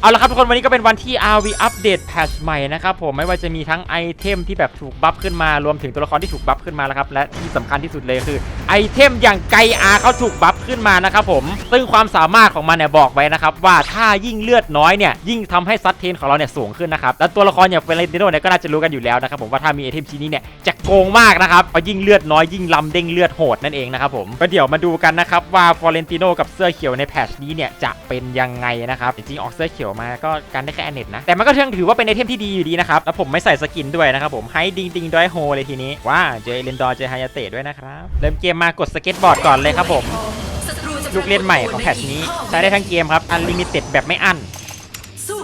เอาละครับทุกคนวันนี้ก็เป็นวันที่ RV อัปเดตแพทช์ใหม่นะครับผมไม่ว่าจะมีทั้งไอเทมที่แบบถูกบัฟขึ้นมารวมถึงตัวละครที่ถูกบัฟขึ้นมาแล้วครับและที่สำคัญที่สุดเลยคือไอเทมอย่างไกอาเขาถูกบัฟขึ้นมานะครับผมซึ่งความสามารถของมันเนี่ยบอกไว้นะครับว่าถ้ายิ่งเลือดน้อยเนี่ยยิ่งทำให้ซัดเทนของเราเนี่ยสูงขึ้นนะครับและตัวละครอย่างเฟรนติโนเนี่ยก็น่าจะรู้กันอยู่แล้วนะครับผมว่าถ้ามีไอเทมชิ้นนี้เนี่ยจะ โกงมากนะครับเพราะยิ่งเลือดน้อยยิ่งลำเด้งเลือดโหดนั่นเองนะครับผมก็เดี๋ยวมาดูกันนะครับว่าฟอเรนติโนกับเสื้อเขียวในแพทชนี้เนี่ยจะเป็นยังไงนะครับจริงๆออกเสื้อเขียวมาก็กันได้แค่อเน็ตนะแต่มันก็ยังถือว่าเป็นไอเทมที่ดีอยู่ดีนะครับแล้วผมไม่ใส่สกินด้วยนะครับผมให้ดิงดิงดอยโฮเลยทีนี้ว้าเจอเอเลนดอร์เจอไฮยาเตะด้วยนะครับเริ่มเกมมากดสเก็ตบอร์ดก่อนเลยครับผมลูกเล่นใหม่ของแพทชนี้ใช้ได้ทั้งเกมครับอันลิมิเต็ดแบบไม่อั้น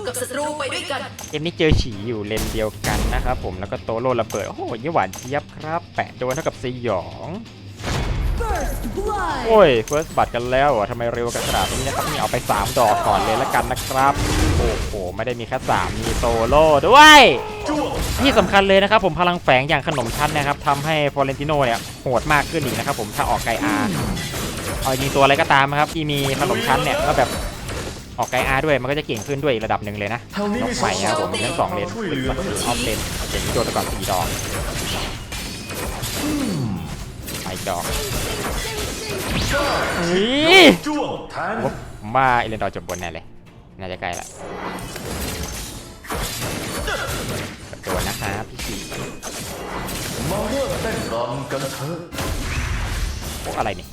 กับศัตรูไปด้วยกัน เกมนี้เจอฉีอยู่เลนเดียวกันนะครับผมแล้วก็โตโรระเบิด โอ้โหยี่หวานเจี๊ยบครับ แปะโดนเท่ากับสยอง โอ้ยเฟิร์สบัตกันแล้วอะทำไมเร็วกันขนาดนี้นะครับนี่เอาไป 3 ดอกก่อนเลยละกันนะครับ โอ้โห ไม่ได้มีแค่3มีโซโล่ด้วยที่สำคัญเลยนะครับผมพลังแฝงอย่างขนมชั้นนะครับทำให้ฟอเรนติโนเนี่ยโหดมากขึ้นอีกนะครับผมถ้าออกไกอาเอาจริงตัวอะไรก็ตามนะครับที่มีขนมชั้นเนี่ยก็แบบ ออกไกอาด้วยมันก็จะเก่งขึ้นด้วยอีกระดับหนึ่งเลยนะแถวนี้นมีกใหม่นะครับผมมีทั้งสองเลนช่วยเหลือมันออฟเลนอย่างนี้โดนไปก่อนสี่ดอกไปดอกเฮ้ยจ้วงแทนผมว่าเอเลนดอร์จบบนแน่เลยน่าจะใกล้ละโดนนะครับพี่สี่มาเริ่มเต้นรำกันเถอะโอ้อะไรเนี่ย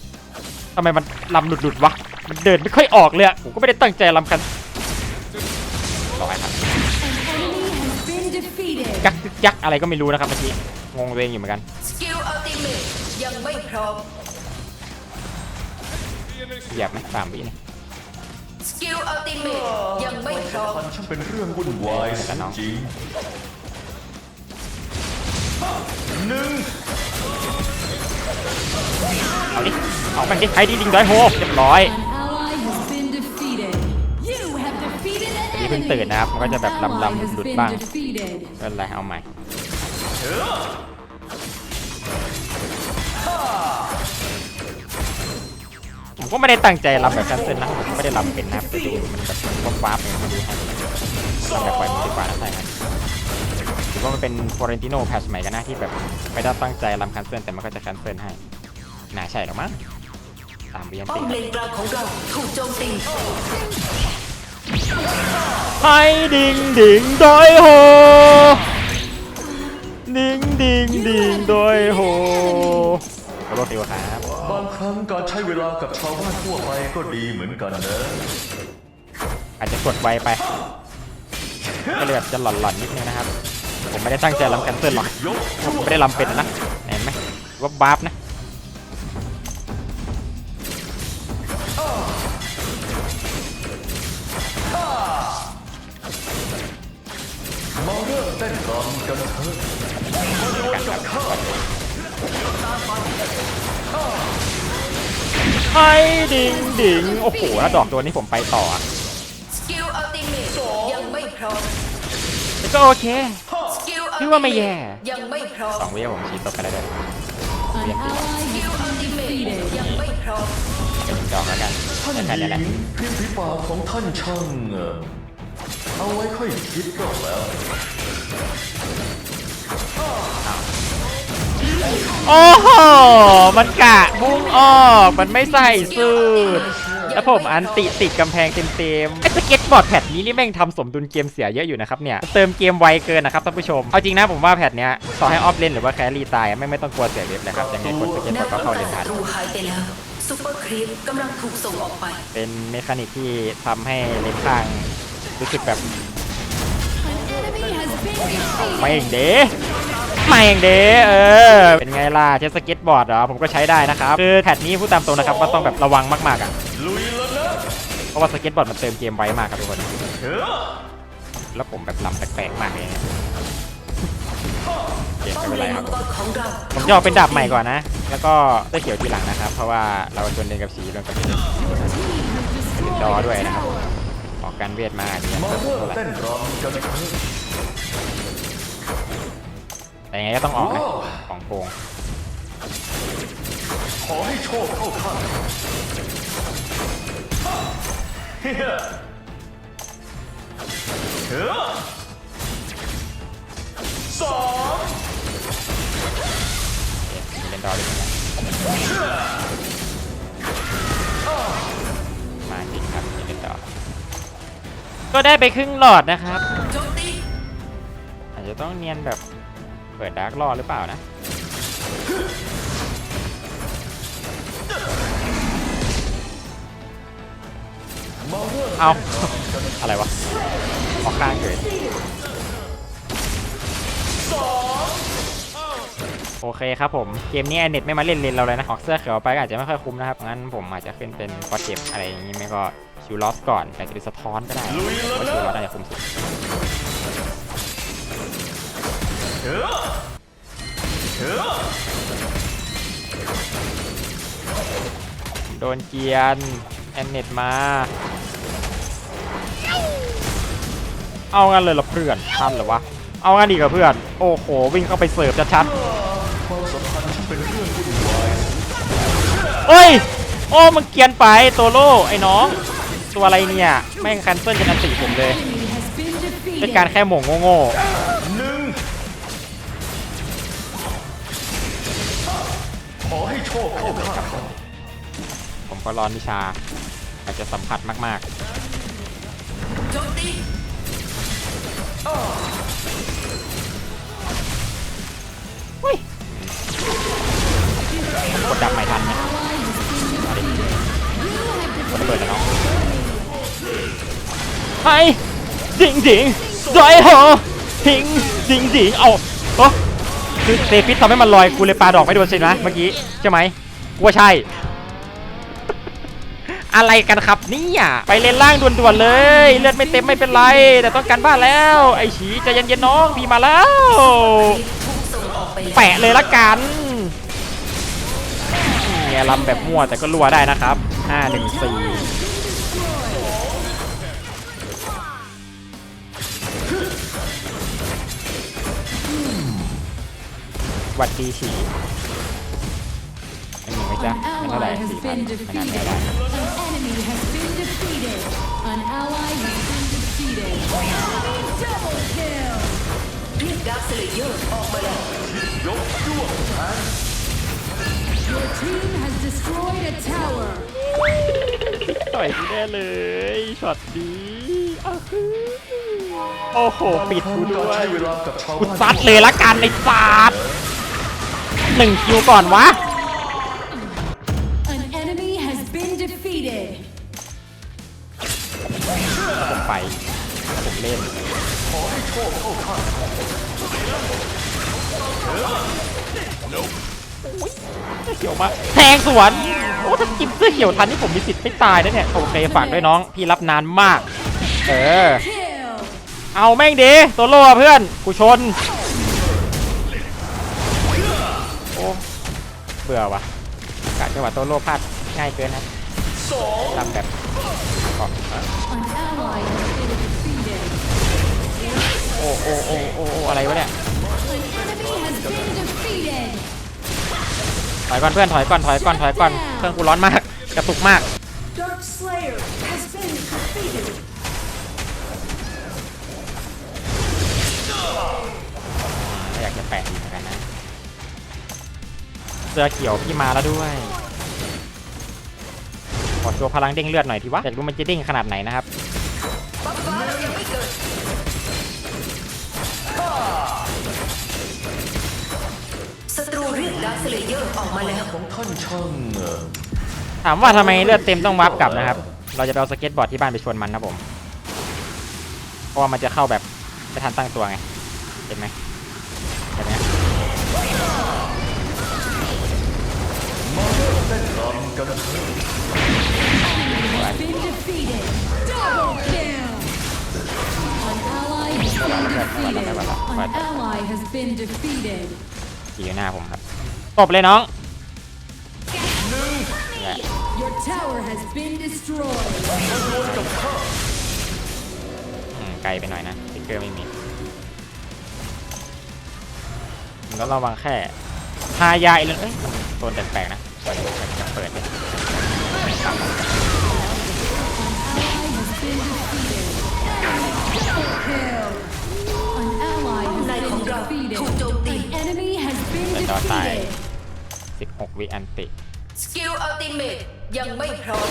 ทำไมมันลำหลุดๆวะ มันเดินไม่ค่อยออกเลยอะผมก็ไม่ได้ตั้งใจลำกันรอให้ครับยักยึกยักอะไรก็ไม่รู้นะครับเมื่อกี้งงตัวเองอยู่เหมือนกันสกิลอัลติเมทยังไม่พร้อมเหยียบไหมสามวินี่สกิลอัลติเมทยังไม่พร้อมมันช่างเป็นเรื่องวุ่นวายเสียจริงหนึ่งเอาดิเอาไปดิใครดีลิงด้อยโฮเรียบร้อย เพิ่งตื่นนะครับ มันก็จะแบบลำลำหลุดบ้าง defeated. ไม่เป็นไรเอาใหม่ผมก็ไม่ได้ตั้งใจลำแบบแคนเซิลนะผมไม่ได้ลำเป็นนะครับดูมันแบบมันว้าบๆเลยมาดูให้ลำแบบปล่อยมือดีกว่านะใช่ครับถือว่ามันเป็นฟอเรนติโนแพชใหม่กันนะที่แบบไม่ได้ตั้งใจลำแคนเซิลแต่มันก็จะแคนเซิลให้น่าใช่หรอมั้งตามเรียนป้อติมเลนกลางของเราถูกโจมตี ให้ดิงดิงดอยโฮดิงดิงดิงดอยโฮขอโทษทีครับบางครั้งการใช้เวลากับชาวบ้านทั่วไปก็ดีเหมือนกันนะอาจจะกดไวไปก็เลยแบบจะหล่อนๆนิดนึงนะครับ ผมไม่ได้ตั้งใจลำแคนเซิลหรอกยกผมไม่ได้ลำเป็นนะเห็นไหมว่าบาร์บนะ ให้ดิงดิงโอ้โหแล้วดอกตัวนี้ผมไปต่ออะสกิลอัลติเมทยังไม่พร้อมแต่ก็โอเคสกิลอัลถืติอว่าไม่แย่ยังไม่พร้อมสองวิผมชี้ตบไปได้เลย An ally สกิล has อัลติ been เมท defeated. ยังไม่พร้อมเป็นดอกแล้วกันท่านแต่แค่หญินี้แหละงพิมพ์ฝีปากของท่านช่างเอ่อเอาไว้ค่อยคิดก็แล้ว โอ้โห มันกะพุ่งออก มันไม่ใส่สูตรแล้วผมอันติติดกำแพงเต็มๆไอ้สเก็ตบอร์ดแพทนี้นี่แม่งทำสมดุลเกมเสียเยอะอยู่นะครับเนี่ย เติมเกมไวเกินนะครับท่านผู้ชม เอาจริงนะผมว่าแพทเนี้ยต่อให้ออฟเลนหรือว่าแครี่ตายไม่ไม่ต้องกลัวเสียเว็บเลยครับยังไงคนสเก็ตบอร์ดก็เข้าเลนนทันหายไปแล้วซูเปอร์ครีปกำลังถูกส่งออกไป เป็นเมคานิกที่ทำให้เลนข้างรู้สึกแบบ ไม่เองเด้ไม่เองเด้เออ เป็นไงล่ะเทสสเก็ตบอร์ดเหรอ ผมก็ใช้ได้นะครับ คือแพทนี้พูดตามตรงนะครับว่าต้องแบบระวังมากๆอะ เพราะว่าสเก็ตบอร์ดมันเติมเกมไวมากครับทุกคน แล้วผมแบบลำแปลกๆมากเลยเกมไม่เป็นไรครับผมจะออกเป็นดาบใหม่ก่อนนะ แล้วก็ได้เขียวทีหลังนะครับ เพราะว่าเราจนเดินกับสีเดินกับสีเป็นดอด้วยนะครับออกการเวทมาอย่างเงี้ยมาเท่าไหร่ แต่ยังไงก็ต้องออกนะของโกงขอให้โชคเข้าข้างเฮ้ยเออสองเล่นดอเลยนะมาจริงครับเล่นดอก็ได้ไปครึ่งหลอดนะครับ อาจจะต้องเนียนแบบ ปิดดาร์กรอหรือเปล่านะเอาอะไรวะออกข้างเฉยโอเคครับผม เกมนี้ไอเน็ตไม่มาเล่นเลนเราเลยนะ ออกเสื้อเขียวไปก็อาจจะไม่ค่อยคุ้มนะครับ งั้นผมอาจจะขึ้นเป็นกอเจ็บอะไรอย่างนี้ไม่ก็คิวลอสก่อนแต่จะเป็นสะท้อนก็ได้ลุยแล้วว่าคิวลอสนะน่าจะคุ้มสุด โดนเกียน แอนเน็ตมา เอางั้นเลยเหรอเพื่อนทันเหรอวะ เอางั้นดีกับเพื่อน โอ้โห วิ่งเข้าไปเสิร์ฟชัดๆเอ้ย โอ้มันเกียนไปโตโร่ไอ้น้อง ตัวอะไรเนี่ย แม่งแคนเซิลจะนันติผมเลย เป็นการแค่หม่งโง่ห ขอให้โชคเข้าข้างๆผมก็ร้อนวิชา อาจจะสัมผัสมากโจมตีๆอุ้ยกดดับไม่ทันเนี่ยมาดิกดระเบิดแล้วน้องไอ้ดิงดิงดอยเหรอดิงดิงดิงเอาเอ้อ คือเซฟิตทำให้มันลอยกูเลยปาดอกไม่โดนสินะเมื่อกี้ใช่ไหมกูว่าใช่ อะไรกันครับเนี่ยไปเลนล่างด่วนๆเลย เลือดไม่เต็มไม่เป็นไร แต่ต้องการบ้านแล้ว ไอ้ฉีใจเย็นๆน้องพี่มาแล้วพุ่งส่งออกไปแล้วแปะเลยละกันเนี่ยลำแบบมั่วแต่ก็รัวได้นะครับ514 วัดดีฉีไม่มีไหมจ๊ะ An ไม่เท่าไหร่ ally has สี่พัน been ไม่นานไม่ defeated. ได้ An enemy has been defeated. An ally has been defeated. Double kill. เรียกดาร์คสเลเยอร์ออกมาแล้วยกจ้วงแทง Your team has destroyed a tower. ต่อยกูแน่เลยช็อตนี้อ้าวคือโอ้โห ปิดกูด้วการยใช้เวลากับชาวกูบ้านซัดเลยละกันไอ้ศาสตร์ หนึ่งคิวก่อนวะ An enemy has been defeated. ผมไป ผมเล่นขอให้โชคเข้าข้างเขียวมาแทงสวน โอ้ถ้าจิ้มเสื้อเขียวทันนี่ผมมีสิทธิ์ไม่ตายนะเนี่ย โอเคฝากด้วยน้อง พี่รับนานมาก เออ Kill. เอาแม่งดีตัวโล่อะเพื่อน กูชน บื่อว่ะกะจังหวะตัวโล่พลาดง่ายเกินนะทำแบบก่อนโอ้โอ้โอ้โอ้อะไรวะเนี่ยถอยก่อนเพื่อนถอยก่อนถอยก่อนถอยก่อนเครื่องกูร้อนมากกระตุกมาก เสื้อเขียวพี่มาแล้วด้วย ขอโชว์พลังเด้งเลือดหน่อยทีวะอยากรู้มันจะเด้งขนาดไหนนะครับบัฟฟ้าเรายังไม่เกิดศัตรูเรียกดาร์คสเลเยอร์ออกมาแล้วของท่านช่างเอ่อถามว่าทำไมเลือดเต็มต้องวับกลับนะครับ เราจะไปเอาสเก็ตบอร์ดที่บ้านไปชวนมันนะผม เพราะว่ามันจะเข้าแบบไม่ทันตั้งตัวไง เห็นไหม been defeated. ขี่อยู่หน้าผมครับตบเลยน้องแหละ Your tower has been destroyed. อืมไกลไปหน่อยนะสติ๊กเกอร์ไม่มีมันก็ระวังแค่ทายาไอ้เรื่องเอ้ยมันโดนแปลกๆนะเปิดจะเปิดเลย ตาย defeated. 16 วิอันติ สกิลอัลติเมตยังไม่พร้อม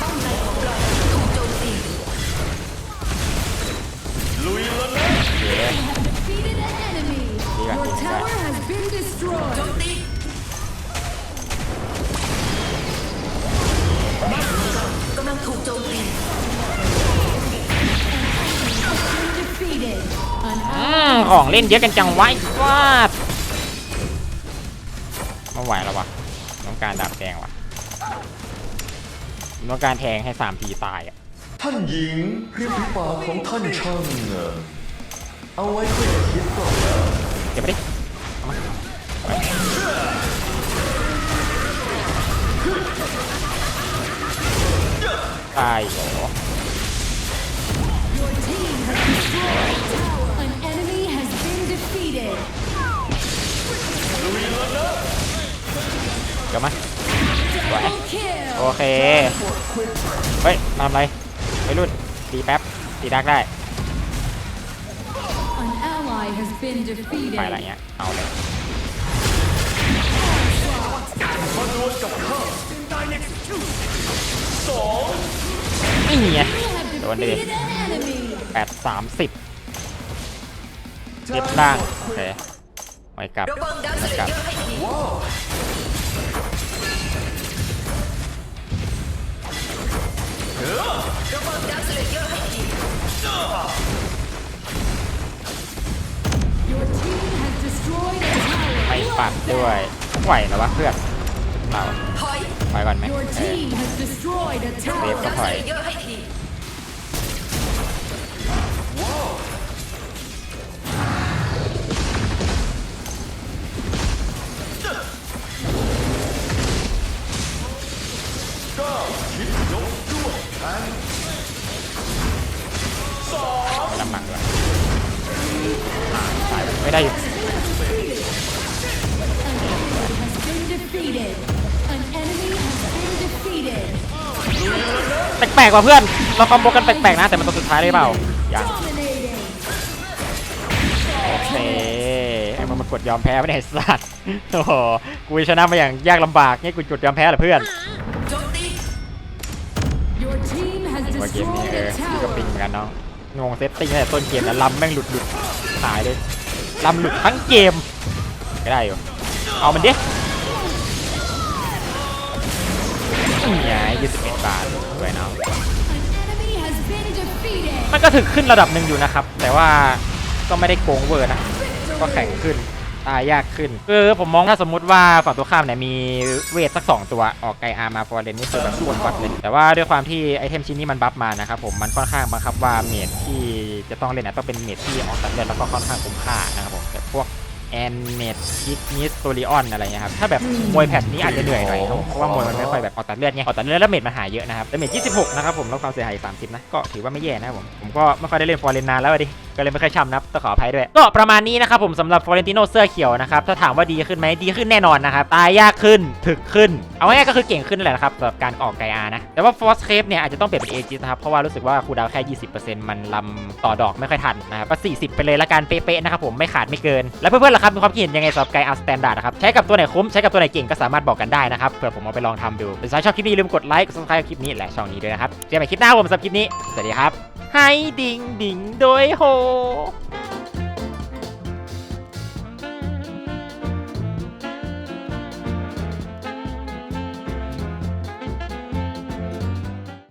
ป้อมในของเราถูกโจมตีลุยแล้วนะ Defeated an enemy. Yeah, Your yeah. tower has been โจ destroyed. มตี ของเล่นเยอะกันจังไว้ฟาดไม่ไหวแล้ววะต้องการดาบแดงวะต้องการแทงให้สามทีตายอะท่านหญิงริมฝีปากของท่านช่างเอาไว้เพื่อคิดก่อนนะเก็บไปดิมาไปตายเหรอ defeated. เดี๋ยวมาสวย Double kill. โอเค เฮ้ยทำอะไรไปรุ่นตีแป๊บตีดักได้ An ally has been defeated. ไปอะไรเงี้ย เอาเลยมาดวลกับข้านี่ไง You have Don't do it. defeated an enemy. แปดสามสิบ เจ็บล่าง โอเคไว้กลับระวังดาวสเลเยอร์ให้ทีว้าวระวังดาวสเลเยอร์ให้ที Your team has destroyed a tower. ไม่ปัดด้วยไหวนะวะเพื่อนเราถอยไปก่อนไหมเออ team has destroyed a เวฟก็ถอย แปลกๆว่ะเพื่อน เราคอมโบกันแปลกๆนะ แต่มันตัวสุดท้ายเลยเปล่ายัง Dominating. โอเคไอ้มันมากดยอมแพ้ไม่ได้ไอ้สัตว์โอ้โหกูชนะมาอย่างยากลำบากเนี่ยกูกดยอมแพ้เหรอเพื่อนโจมตี Your team has ว่าเกมนี้ destroyed เออ a พี่ก็ปิง tower. เหมือนกันน้องงงเซตติ้งตั้งแต่ต้นเกมแล้วลำแม่งหลุดหลุดหายเลยลำหลุดทั้งเกมไม่ได้อยู่เอามันดิ นี่ไง21บาทสวยเนาะมันก็ถึงขึ้นระดับหนึ่งอยู่นะครับ แต่ว่าก็ไม่ได้โกงเวอร์นะ ก็แข็งขึ้นตายยากขึ้นคือผมมองถ้าสมมุติว่าฝั่งตัวข้ามเนี่ยมีเวทสัก 2 ตัวออกไกอาร์มาฟอร์เรนนี่คือแบบควรวัดเลยแต่ว่าด้วยความที่ไอเทมชิ้นนี้มันบัฟมานะครับผมมันค่อนข้างบังคับว่าเมดที่จะต้องเล่นนะต้องเป็นเมดที่ออกตัดเลือดแล้วก็ค่อนข้างคุ้มค่านะครับผม แบบพวกแอนเมดยิกนิสโตริออนอะไรเงี้ยครับถ้าแบบมวยแพทนี้อาจจะเหนื่อยหน่อยครับผมเพราะว่ามวยมันไม่ค่อยแบบออกตัดเลือดไงออกตัดเลือดแล้วเมดมันหายเยอะนะครับแต่เมด26 นะครับผมแล้วความเสียหาย30นะก็ถือว่าไม่แย่นะครับผมผมก็ไม่ค่อยได้เล่นฟอร์เรนนานแล้วอะดิ ก็เลยไม่ค่อยช่ำนะครับต้องขออภัยด้วยก็ประมาณนี้นะครับผมสำหรับฟอเรนติโนเสื้อเขียวนะครับถ้าถามว่าดีขึ้นไหมดีขึ้นแน่นอนนะครับตายยากขึ้นถึกขึ้น เอาง่ายๆก็คือเก่งขึ้นแหละนะครับสำหรับการออกไกอานะแต่ว่าฟอสเคปเนี่ยอาจจะต้องเปลี่ยนเป็นเอจินะครับเพราะว่ารู้สึกว่าคูดาวน์แค่ 20%มันลำต่อดอกไม่ค่อยทันนะครับก็40 ไปเลยละกันเป๊ะๆนะครับผมไม่ขาดไม่เกิน แล้วเพื่อนๆล่ะครับมีความคิดเห็นยังไงสำหรับไกอาสแตนดาร์ดนะครับใช้กับตัวไหนคุ้มใช้กับตัวไหนเก่งก็สามารถบอกกันได้นะครับเผื่อผมเอาไปลองทำดูถ้าชอบคลิปนี้ลืมกดไลค์กดซับสไครต์คลิปนี้และช่องนี้ด้วยนะครับเจอกันใหม่คลิปหน้าผมสำหรับคลิปนี้สวัสดีครับ ให้ดิงดิงโดยโฮ